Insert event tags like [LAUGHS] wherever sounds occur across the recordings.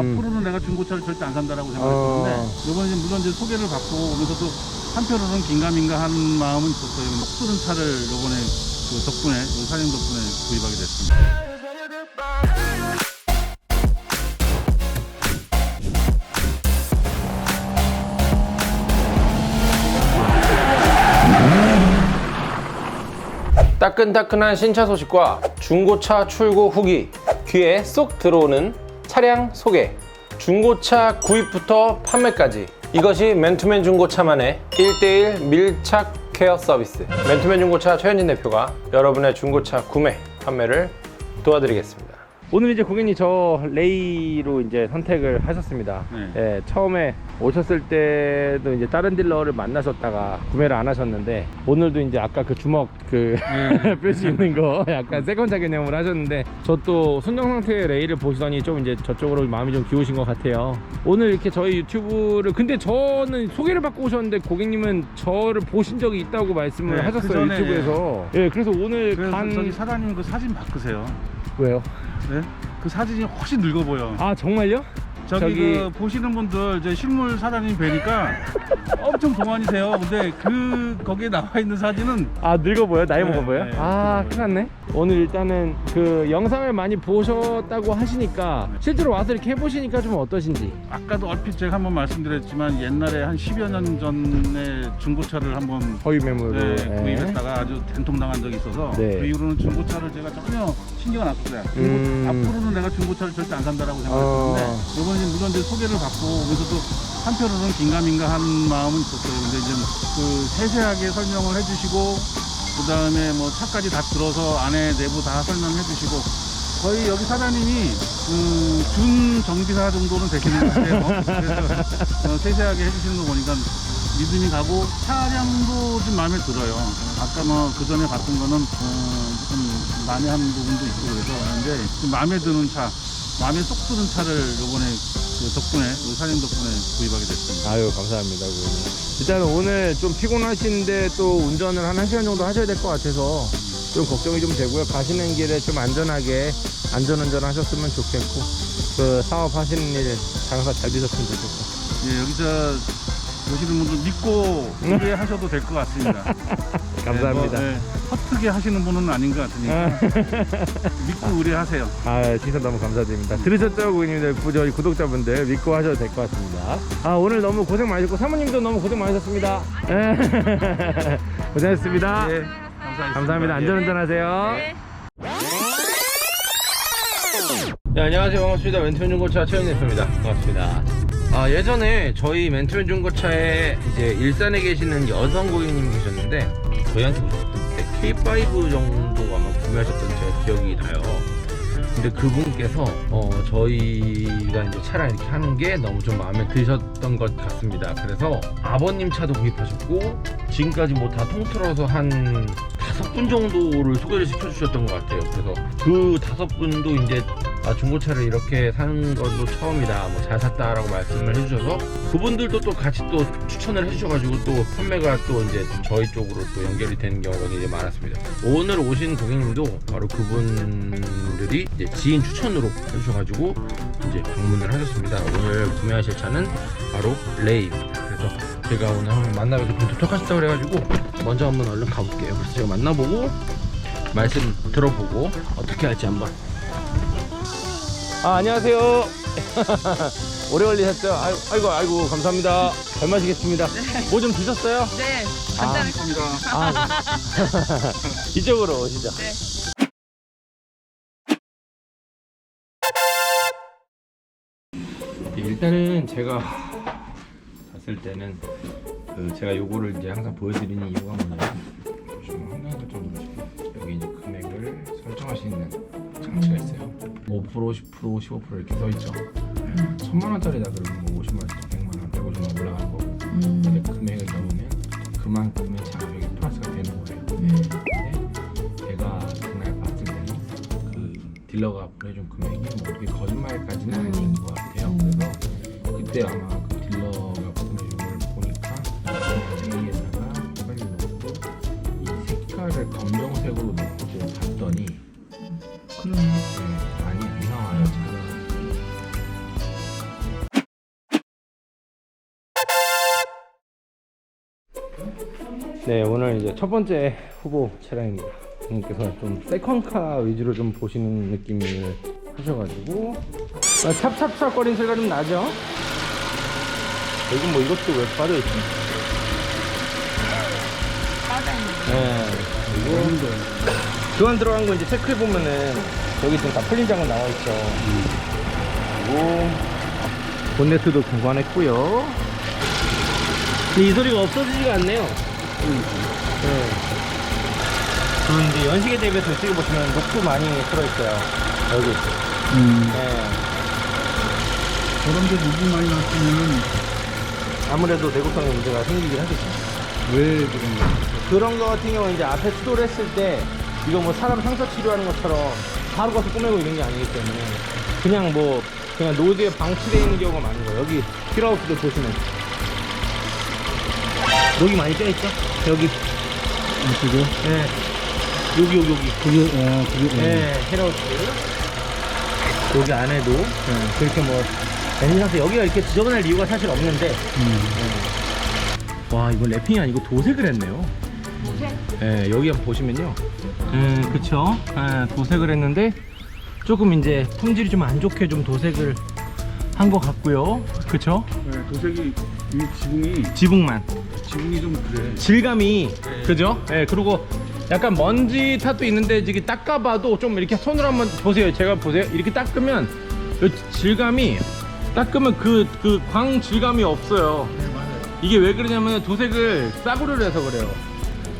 앞으로는 내가 중고차를 절대 안 산다라고 생각했었는데 어. 이번에 이제 물론 이제 소개를 받고 오면서도 한편으로는 긴가민가 한 마음은 있었어요. 속도는 차를 이번에 그 덕분에 우리 사장님 덕분에 구입하게 됐습니다. 따끈따끈한 신차 소식과 중고차 출고 후기 귀에 쏙 들어오는 차량 소개. 중고차 구입부터 판매까지. 이것이 맨투맨 중고차만의 1대1 밀착 케어 서비스. 맨투맨 중고차 최현진 대표가 여러분의 중고차 구매 판매를 도와드리겠습니다 오늘 이제 고객님 저 레이로 이제 선택을 하셨습니다. 네. 예, 처음에 오셨을 때도 이제 다른 딜러를 만나셨다가 구매를 안 하셨는데 오늘도 이제 아까 그 주먹 그 네. [LAUGHS] 뺄수 있는 거 약간 세컨차 개념으로 하셨는데 저 또 순정 상태의 레이를 보시더니 좀 이제 저쪽으로 마음이 좀 기우신 것 같아요. 오늘 이렇게 저희 유튜브를 근데 저는 소개를 받고 오셨는데 고객님은 저를 보신 적이 있다고 말씀을 네, 하셨어요 그 전에, 유튜브에서. 예, 그래서 오늘 그래서 간 저기 사장님 그 사진 바꾸세요. 왜요? 네? 그 사진이 훨씬 늙어 보여. 아 정말요? 저기, 저기- 그 보시는 분들 이제 실물 사장님 뵈니까 [LAUGHS] 엄청 동안이세요. 근데 그 거기에 나와 있는 사진은 아 늙어 보여? 나이 네, 먹어 보여? 네, 아 큰일 났네 오늘 일단은 그 영상을 많이 보셨다고 하시니까 실제로 와서 이렇게 해보시니까 좀 어떠신지 아까도 얼핏 제가 한번 말씀드렸지만 옛날에 한 10여 년 전에 중고차를 한번 허위 매물로 네, 예. 구입했다가 아주 된통당한 적이 있어서 네. 그 이후로는 중고차를 제가 전혀 신경 안 썼어요. 중고- 음. 앞으로는 내가 중고차를 절대 안 산다라고 어. 생각했었는데 이번에 이제 물론 이제 소개를 받고 오면서도 한편으로는 긴가민가 한 마음은 있었어요. 근데 이제 그 세세하게 설명을 해주시고 그 다음에 뭐 차까지 다 들어서 안에 내부 다 설명해 주시고 거의 여기 사장님이 그준 정비사 정도는 되시는 것 같아요. 그래서 [LAUGHS] 어, 세세하게 해주시는 거 보니까 믿음이 가고 차량도 좀 마음에 들어요. 아까 뭐 그 전에 봤던 거는 어, 좀 난해한 부분도 있고 그래서 그런데 좀 마음에 드는 차, 마음에 쏙 드는 차를 이번에 그 덕분에 우리 사장님 덕분에 구입하게 됐습니다. 아유 감사합니다 고객님. 일단 오늘 좀 피곤하신데 또 운전을 한 1시간 정도 하셔야 될 것 같아서 좀 걱정이 좀 되고요. 가시는 길에 좀 안전하게 안전운전 하셨으면 좋겠고 그 사업 하시는 일 장사 잘 되셨으면 좋겠고. 예, 여기서 보시는 분들 믿고 의뢰하셔도 될 것 같습니다. [LAUGHS] 감사합니다 네, 뭐, 네, 허트게 하시는 분은 아닌 것 같으니까 믿고 의뢰하세요. 아, 진짜 너무 감사드립니다. 들으셨죠, 고객님들, 구- 저희 구독자분들 믿고 하셔도 될 것 같습니다. 아, 오늘 너무 고생 많으셨고, 사모님도 너무 고생 많으셨습니다. 예. [LAUGHS] 고생하셨습니다. 예, 감사합니다. 감사합니다. 예. 안전운전 하세요. 네, 안녕하세요. 반갑습니다. 멘트맨 중고차 최영 대표입니다. 반갑습니다. 아, 예전에 저희 멘트맨 중고차에 이제 일산에 계시는 여성 고객님이 계셨는데, 저희한테 오셨을 때 K5 정도 아마 구매하셨던 제 기억이 나요. 근데 그분께서 어, 저희가 이제 차량 이렇게 하는 게 너무 좀 마음에 드셨던 것 같습니다. 그래서 아버님 차도 구입하셨고 지금까지 뭐 다 통틀어서 한 다섯 분 정도를 소개를 시켜주셨던 것 같아요. 그래서 그 다섯 분도 이제 아, 중고차를 이렇게 사는 것도 처음이다, 뭐 잘 샀다라고 말씀을 해주셔서 그분들도 또 같이 또 추천을 해주셔가지고 또 판매가 또 이제 저희 쪽으로 또 연결이 되는 경우가 굉장히 많았습니다. 오늘 오신 고객님도 바로 그분들이 이제 지인 추천으로 해주셔가지고 이제 방문을 하셨습니다. 오늘 구매하실 차는 바로 레이입니다. 그래서 제가 오늘 한번 만나뵈서 좀 도착하셨다고 그래가지고 먼저 한번 얼른 가볼게요. 그래서 제가 만나보고 말씀 들어보고 어떻게 할지 한번 아 안녕하세요 [LAUGHS] 오래 걸리셨죠? 아이고 아이고, 아이고 감사합니다 잘 마시겠습니다 뭐 좀 드셨어요? 네, 아. 간단했습니다. 감사합니다. 아 [LAUGHS] 이쪽으로 오시죠 네. 일단은 제가 봤을 때는 그 제가 요거를 이제 항상 보여드리는 이유가 뭐냐면 보시면 한강 설정 누르시고 여기 이제 금액을 설정할 수 있는 있어요 5% 10% 15% 이렇게 써 있죠. 천만 원짜리다 그러면 뭐 50만 원, 100만 원, 150만 원 올라가는 거고. 근데 금액을 넣으면 그만큼의 자격이 플러스가 되는 거예요. 근데 제가 그날 봤을 때는 그 딜러가 보내준 금액이 뭐 그렇게 거짓말까지는 아닌 것 같아요. 그래서 그때 아마 그 딜러가 보내준 걸 보니까 A에다가 빨리 넣고 이 색깔을 검정색으로 넣고 봤더니 그러네. 네, 오늘 이제 첫 번째 후보 차량입니다. 님께서 좀 세컨카 위주로 좀 보시는 느낌을 하셔가지고 아, 찹찹찹 거리는 소리가 좀 나죠? 여기 뭐 이것도 왜 빠져있지? 네, 그리고 교환 들어간 거 이제 체크해보면은 여기 지금 다 풀린 장은 나와있죠. 그리고 본네트도 교환했고요. 근데 이 소리가 없어지지가 않네요. 네. 그리고 이제 연식에 대비해서 이쪽에 보시면 녹도 많이 들어있어요. 여기. 음. 네. 저런 데 녹이 많이 났으면은 아무래도 내구성에 문제가 생기긴 하겠죠. 왜 그런 거야? 그런 거 같은 경우는 이제 앞에 수도를 했을 때 이거 뭐 사람 상처 치료하는 것처럼 바로 가서 꼬매고 이런 게 아니기 때문에 그냥 뭐 그냥 노드에 방치되어 있는 경우가 많은 거예요. 여기 힐하우스도 보시면 녹이 많이 껴있죠? 여기. 이쪽에? 네. 여기 여기 여기. 그게, 아, 그게, 네, 힐하우스 여기 안에도. 네, 그렇게 뭐 엔진상태 여기가 이렇게 지저분할 이유가 사실 없는데. 음. 와 이거 랩핑이 아니고 도색을 했네요. 예, 여기 한번 보시면요. 음. 그쵸? 예, 도색을 했는데 조금 이제 품질이 좀 안 좋게 좀 도색을 한 것 같고요. 그쵸? 네, 도색이, 이 지붕이, 지붕만 지붕이 좀 그래. 질감이 네. 그죠 예, 그리고 약간 먼지 탓도 있는데 이게 닦아봐도 좀 이렇게 손으로 한번 보세요 제가 보세요 이렇게 닦으면 이 질감이 닦으면 그 그 광 질감이 없어요 네. 이게 왜 그러냐면 도색을 싸구려를 해서 그래요.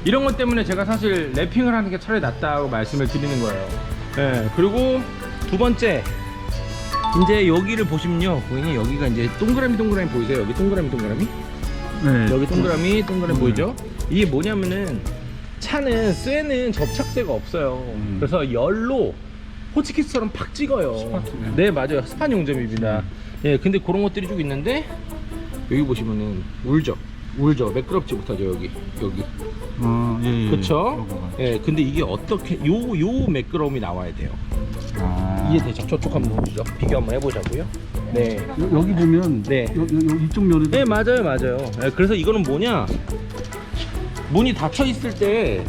이런 것 때문에 제가 사실 랩핑을 하는 게 차라리 낫다고 말씀을 드리는 거예요. 예, 그리고 두 번째, 이제 여기를 보시면요. 고객님 여기가 이제 동그라미 동그라미 보이세요? 여기 동그라미 동그라미? 네. 여기 동그라미 동그라미 음. 보이죠? 이게 뭐냐면은 차는 쇠는 접착제가 없어요. 음. 그래서 열로 호치키스처럼 팍 찍어요. 스파트, 네. 네 맞아요. 스판 용접입니다. 예, 근데 그런 것들이 좀 있는데 여기 보시면은 울죠. 울죠. 매끄럽지 못하죠 여기 여기. 어, 예, 예. 그쵸? 요거가. 예, 근데 이게 어떻게 요 요 매끄러움이 나와야 돼요. 아. 이해되죠? 저쪽 한번 보시죠. 비교 한번 해보자고요. 네. 여, 여기 보면, 네. 요, 요, 요 이쪽 면에도. 네 맞아요 맞아요 예, 그래서 이거는 뭐냐 문이 닫혀 있을 때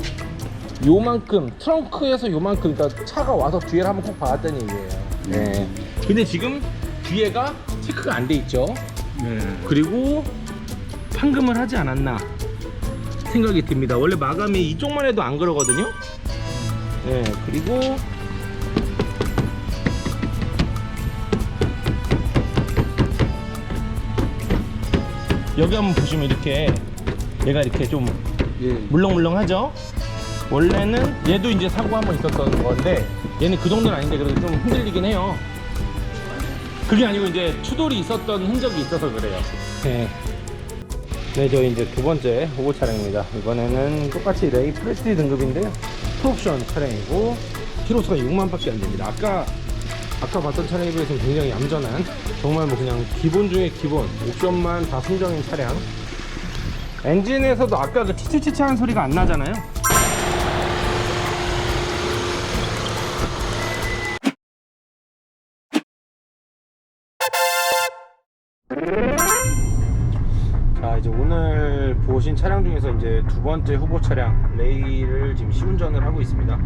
요만큼 트렁크에서 요만큼 그러니까 차가 와서 뒤에를 한번 꼭 박았다는 얘기예요 네. 근데 지금 뒤에가 체크가 안 돼 있죠 네. 그리고 판금을 하지 않았나 생각이 듭니다 원래 마감이 이쪽만 해도 안 그러거든요 네 그리고 여기 한번 보시면 이렇게 얘가 이렇게 좀 예. 물렁물렁하죠? 원래는 얘도 이제 사고 한번 있었던 건데 얘는 그 정도는 아닌데 그래도 좀 흔들리긴 해요. 그게 아니고 이제 추돌이 있었던 흔적이 있어서 그래요. 네. 네, 저 이제 두 번째 호보 차량입니다. 이번에는 똑같이 레이 프레스티 등급인데요. 풀옵션 차량이고 키로수가 6만밖에 안 됩니다. 아까 아까 봤던 차량에 비해서는 굉장히 얌전한 정말 뭐 그냥 기본 중에 기본 옵션만 다 순정인 차량. 엔진에서도 아까 그 치치치치 하는 소리가 안 나잖아요. 자 이제 오늘 보신 차량 중에서 이제 두 번째 후보 차량 레이를 지금 시운전을 하고 있습니다.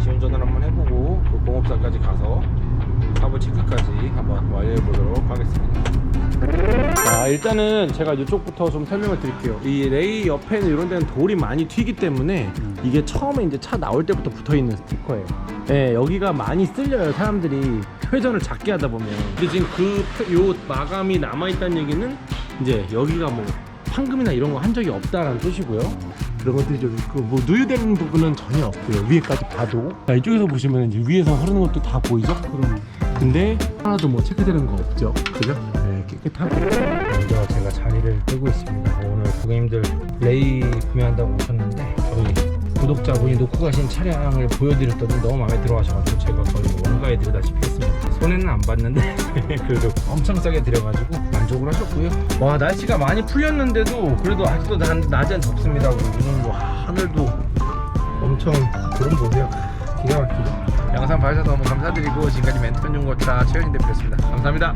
시운전을 한번 해보고 그 공업사까지 가서 사부 체크까지 한번 완료해 보도록 하겠습니다. 자 일단은 제가 이쪽부터 좀 설명을 드릴게요. 이 레이 옆에는 이런 데는 돌이 많이 튀기 때문에 이게 처음에 이제 차 나올 때부터 붙어 있는 스티커예요. 네, 여기가 많이 쓸려요 사람들이 회전을 작게 하다 보면. 근데 지금 그요 마감이 남아 있다는 얘기는 이제 여기가 뭐 판금이나 이런 거 한 적이 없다라는 뜻이고요. 그런 것들이 좀그뭐 누유되는 부분은 전혀 없고요. 위에까지 봐도. 자 이쪽에서 보시면 이제 위에서 흐르는 것도 다 보이죠? 그럼. 근데 하나도 뭐 체크되는 거 없죠? 그죠? 네, 깨끗하고. 먼저 제가 자리를 뜨고 있습니다. 오늘 고객님들 레이 구매한다고 오셨는데 저희 구독자분이 놓고 가신 차량을 보여드렸더니 너무 마음에 들어 하셔가지고 제가 거의 뭐 원가에 드리다시피 했습니다. 손해는 안 봤는데 [LAUGHS] 그래도 엄청 싸게 드려가지고 만족을 하셨고요. 와 날씨가 많이 풀렸는데도 그래도 아직도 난, 낮엔 덥습니다. 그리고 오늘 와 하늘도 엄청 구름 보세요. 기가 막히죠. 영상 봐주셔서 너무 감사드리고 지금까지 멘토 중고차 최현진 대표였습니다. 감사합니다.